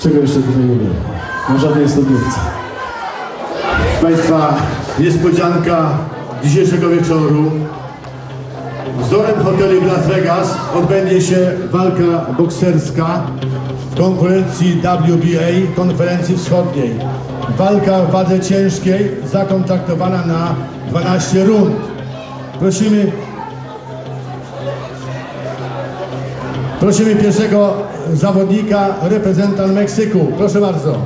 Czego jeszcze tutaj nie było? Na żadnej studniówce. Państwa, niespodzianka dzisiejszego wieczoru. Wzorem hotelu w Las Vegas odbędzie się walka bokserska w konkurencji WBA, konferencji wschodniej. Walka w wadze ciężkiej, zakontraktowana na 12 rund. Prosimy Prosimy pierwszego zawodnika, reprezentant Meksyku. Proszę bardzo.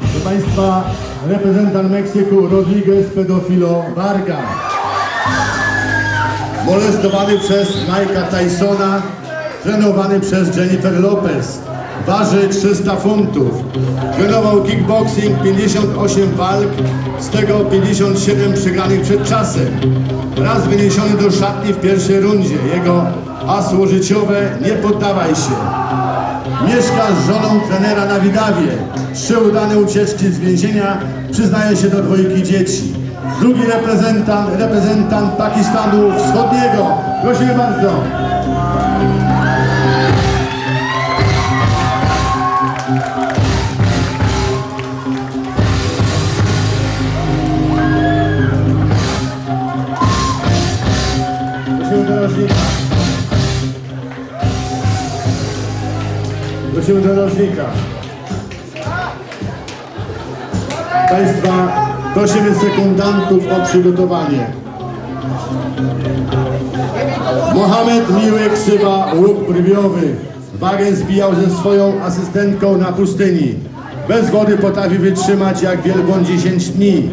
Proszę Państwa, reprezentant Meksyku Rodriguez Pedofilo Varga. Molestowany przez Mike'a Tysona, trenowany przez Jennifer Lopez. Waży 300 funtów. Trenował kickboxing 58 walk, z tego 57 przegranych przed czasem. Raz wyniesiony do szatni w pierwszej rundzie. Jego hasło życiowe nie poddawaj się. Mieszka z żoną trenera na Widawie. Trzy udane ucieczki z więzienia. Przyznaje się do dwójki dzieci. Drugi reprezentant, reprezentant Pakistanu Wschodniego. Prosimy bardzo. Prosimy dorożnika. Państwa, prosimy sekundantów o przygotowanie. Mohamed Miły Ksywa, łuk brwiowy. Wagę zbijał ze swoją asystentką na pustyni. Bez wody potrafi wytrzymać jak wielbłąd 10 dni.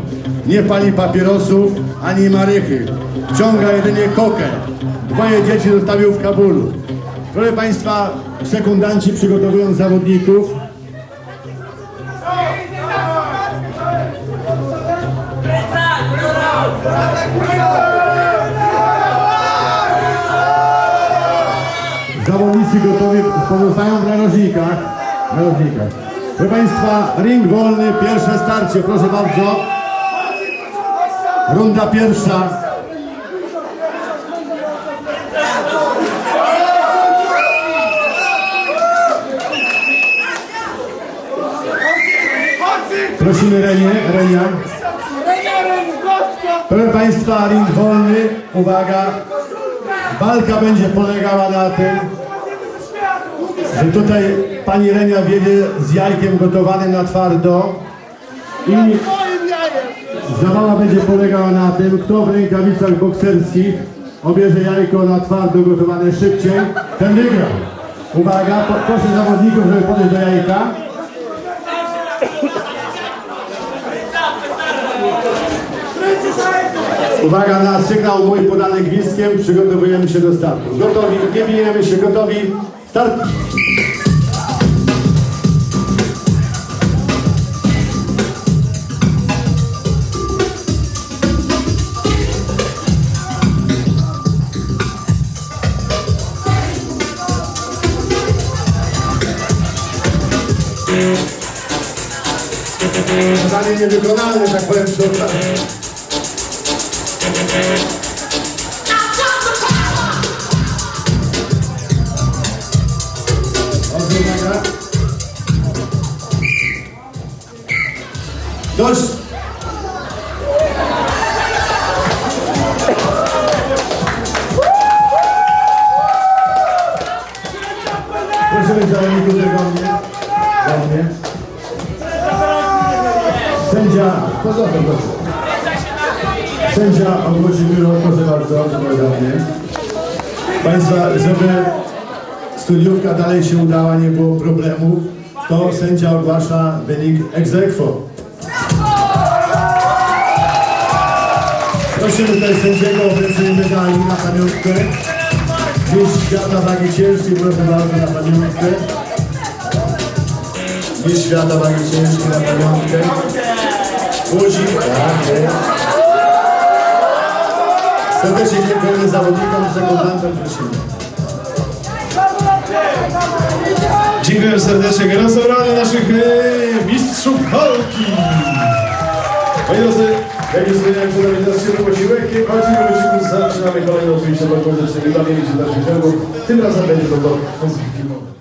Nie pali papierosów ani marychy. Wciąga jedynie kokę. Dwoje dzieci zostawił w Kabulu. Proszę Państwa, sekundanci przygotowują zawodników. Zawodnicy gotowi pozostają w narożnikach. narożnikach. Proszę Państwa, ring wolny, pierwsze starcie, proszę bardzo. Runda pierwsza. Prosimy Renię, Renia. Proszę Państwa, ring wolny, uwaga. Walka będzie polegała na tym, że tutaj pani Renia wiedzie z jajkiem gotowanym na twardo i zabawa będzie polegała na tym, kto w rękawicach bokserskich obierze jajko na twardo gotowane szybciej, ten wygra. Uwaga, proszę zawodników, żeby podejść do jajka. Uwaga na sygnał mój podany gwizdkiem, przygotowujemy się do startu. Gotowi, nie bijemy się, gotowi, start! Zadanie niewykonalne, tak powiem, okazji. Dobrze, uwaga. Dość! Prosimy zawodników do mnie. Do mnie. Sędzia, pozostał proszę. Sędzia ogłosi biuro, proszę bardzo, mnie. Państwa, żeby studiówka dalej się udała, nie było problemów, to sędzia ogłasza wynik ex aequo. Prosimy tutaj sędziego o wręczenie medali na pamiątkę. Mistrz świata wagi ciężkiej, proszę bardzo, na pamiątkę. Mistrz świata wagi ciężkiej na pamiątkę. Guzik, tak. Serdecznie dziękujemy zawodnikom, sekundantom, prosimy. Dziękuję serdecznie. Gorąco brawa naszych e, mistrzów walki. Moi drodzy, jak już wspomniałem, przed nami teraz ciepły posiłek. Nie chodzi o wysiłku, zaczynamy kolejną oczywiście muzyczną i bawienie się naszych ciągu. Tym razem będzie to muzyki filmowe.